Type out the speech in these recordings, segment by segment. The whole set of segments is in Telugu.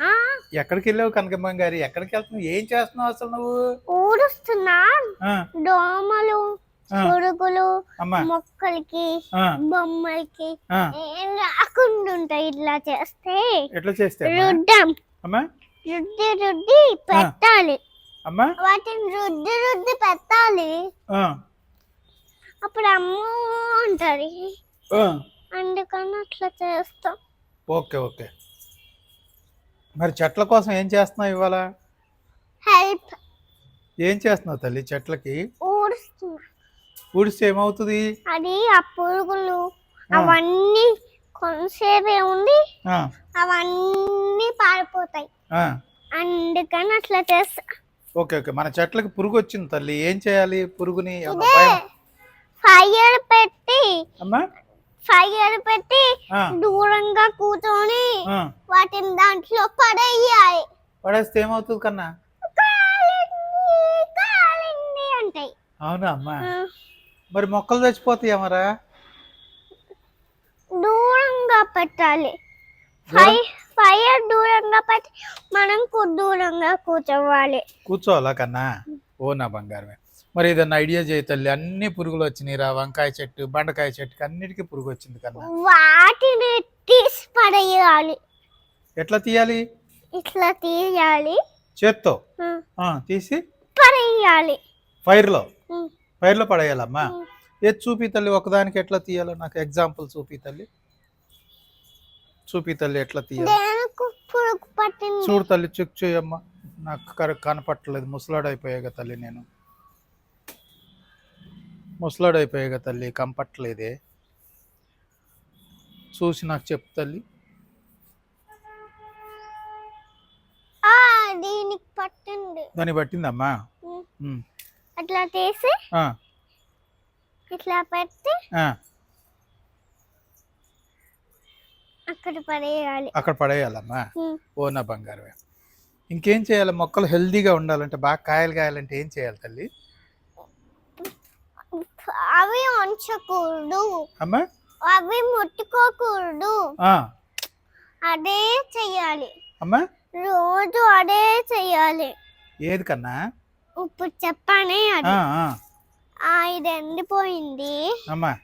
ఆ, ఎక్కడికి వెళ్ళావు కనకమ్మ గారి? ఎక్కడికి వెళ్తున్నావు? ఏం చేస్తున్నావు అసలు నువ్వు? ఊడుస్తున్నా దోమలు పురుగులు మొక్కలకి బొమ్మలకి రాకుండా ఉంటాయి ఇట్లా చేస్తే. ఎట్లా చేస్తే? రుద్దాం. అమ్మా? రుద్ది రుద్ది పెట్టాలి. అమ్మా? వాటిని రుద్ది రుద్ది పెట్టాలి. అప్పుడు అమ్మ అంటది. ఆ. అందుకని అట్లా చేస్తాం. Okay okay. మరి చెట్ల కోసం ఏం చేస్తున్నావు ఇవాళ? హెల్ప్. ఏం చేస్తున్నావు తల్లి చెట్లకి? ఊడుస్తున్నా ఊడిస్తే ఏమవుతుంది? అది ఆ పురుగులు. అవన్నీ కొంతసేపే ఆ, అవన్నీ పారిపోతాయి. అందుకని అట్లా చేస్తా. Okay okay. మన చెట్లకి పురుగు వచ్చింది తల్లి. ఏం చేయాలి పురుగుని? ఫైర్ పెట్టి అమ్మా? ఫైర్ పెట్టి దూరంగా కూర్చొని. వాటిని దాంట్లో పడేయాలి. పడేస్తే ఏమవుతుంది కన్నా? కాలింది అంటాయి. అవునా అమ్మా? మరి మొక్కలు చచ్చిపోతాయి అమరా దూరంగా పెట్టాలి. ఫైర్ దూరంగా పెట్టి మనం దూరంగా కూర్చోవాలి. కూర్చోవాలా కన్నా? ఓ నా బంగారమే. మరి ఏదన్నా ఐడియా చేయి తల్లి. అన్ని పురుగులు వచ్చినాయి రా. వంకాయ చెట్టు బెండకాయ చెట్టుకి అన్నిటికీ పురుగు వచ్చింది కన్నా. వాటిని తీసి పడేయాలి. ఎట్లా తీయాలి? ఇట్లా తీయాలి. చేత్తో? ఆ, తీసి? పడేయాలి. ఫైర్లో? ఫైర్లో పడేయాలమ్మా. ఏది చూపి తల్లి ఒకదానికి ఎట్లా తీయాలో నాకు ఎగ్జాంపుల్ చూపి తల్లి. చూపి తల్లి ఎట్లా తీయాలి. దేనికి పురుగు పట్టింది? చూడు తల్లి చెక్ చేయమ్మా. నాకు కరెక్ట్ కనపట్టలేదు. ముసలాడైపోయాగా తల్లి నేను. ముసలాడైపోయాగా తల్లి కంపట్లేదే. చూసి నాకు చెప్పు తల్లి. దీనికి పట్టింది. దాన్ని పట్టిందమ్మా. ఉమ్. అట్లా తీసి ఆ, ఇట్లా పెట్టి ఆ, అక్కడ పడేయాలి. అక్కడ పడేయాలమ్మా? ఉమ్. ఓ నా బంగారమే. ఇంకేం చేయాలి? మొక్కలు హెల్దీగా ఉండాలంటే బాగా కాయలు కాయాలంటే ఏం చేయాలి తల్లి? అవి ఉంచకూడదు. అమ్మా? అవి ముట్టుకోకూడదు. అదే చెయ్యాలి. అమ్మా? రోజు అదే చెయ్యాలి. ఏది కన్నా? ఇప్పుడు చెప్పానే అది. ఆ, ఇది ఎండిపోయింది. అమ్మా.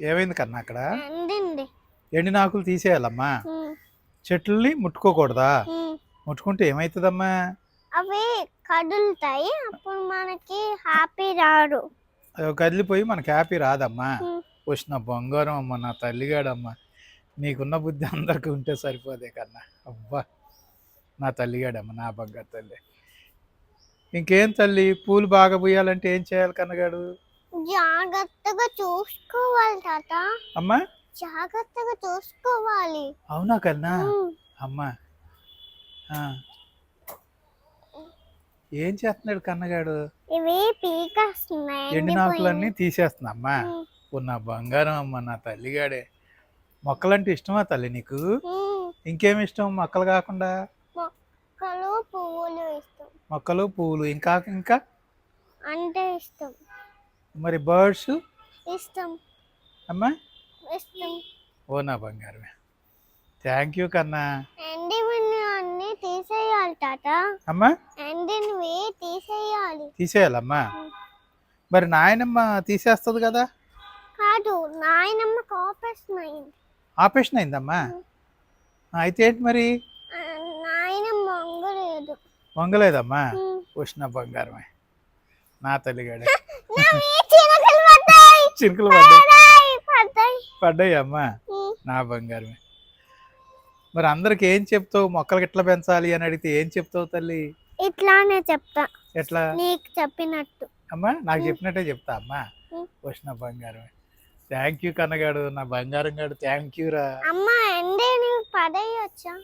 ఏమైంది కన్నా అక్కడ? ఎండింది. ఎండిన ఆకులు తీసేయాలమ్మా చెట్లని ముట్టుకోకూడదా. ముట్టుకుంటే ఏమవుతుందమ్మా అవి కదులుతాయి. అప్పుడు మనకి హ్యాపీ రాడు. అవి కదిలిపోయి మనకి హ్యాపీ రాదమ్మా. వచ్చిన బంగారం అమ్మ నా తల్లిగాడమ్మా. నీకున్న బుద్ధి అందరికీ ఉంటే సరిపోదే కన్నా. అబ్బా నా తల్లిగాడమ్మ నా బంగారు తల్లి. ఇంకేం తల్లి? పూలు బాగా పూయాలంటే ఏం చేయాలి కన్నగాడు? జాగ్రత్తగా చూసుకోవాలి తాత. అమ్మా? జాగ్రత్తగా చూసుకోవాలి. అవునా కన్నా. అమ్మా. ఏం చేస్తున్నాడు కన్నగాడు? ఇవి పీకేస్తున్నాయి ఎండిన ఆకులన్నీ తీసేస్తున్నా అమ్మా నా బంగారం అమ్మ నా తల్లిగాడే. మొక్కలంటే ఇష్టమా తల్లి నీకు. ఇంకేమి ఇష్టం? మొక్కలు కాకుండా? మొక్కలు పువ్వులు ఇష్టం. మొక్కలు పువ్వులు ఇంకా ఇంకా? అంటే ఇష్టం. మరి బర్డ్స్? ఇష్టం. అమ్మా? ఇష్టం. ఓ నా బంగారమే. థ్యాంక్ యూ కన్నా. అన్ని తీసేయాలి తాత అమ్మా? ఎండినవి తీసేయాలి. తీసేయాలమ్మా? మరి నాయనమ్మ తీసేస్తుంది కదా? కాదు నాయనమ్మ కాపేస్తున్నాయి ఆపరేషన్ అయిందమ్మా? అయితే ఏంటి మరి? నాయనమ్మ వంగలేదు. వంగలేదమ్మా. వచ్చిన బంగారమే. నా తల్లిగాడే. చినుకులు పడ్డాయి. పడ్డాయి. అమ్మా. నా బంగారమే. మరి అందరికి ఏం చెప్తావు? మొక్కలకి ఎట్లా పెంచాలి అని అడిగితే ఏం చెప్తావు తల్లి? ఇట్లానే చెప్తా. ఎట్లా? నీకు చెప్పినట్టు. అమ్మా నాకు. చెప్పినట్టే చెప్తా అమ్మా. వచ్చిన బంగారమే. థ్యాంక్ యూ కన్నగాడు నా బంగారం గాడు. థ్యాంక్ యూ రా. అమ్మ ఎండే నువ్వు పడేయొచ్చా?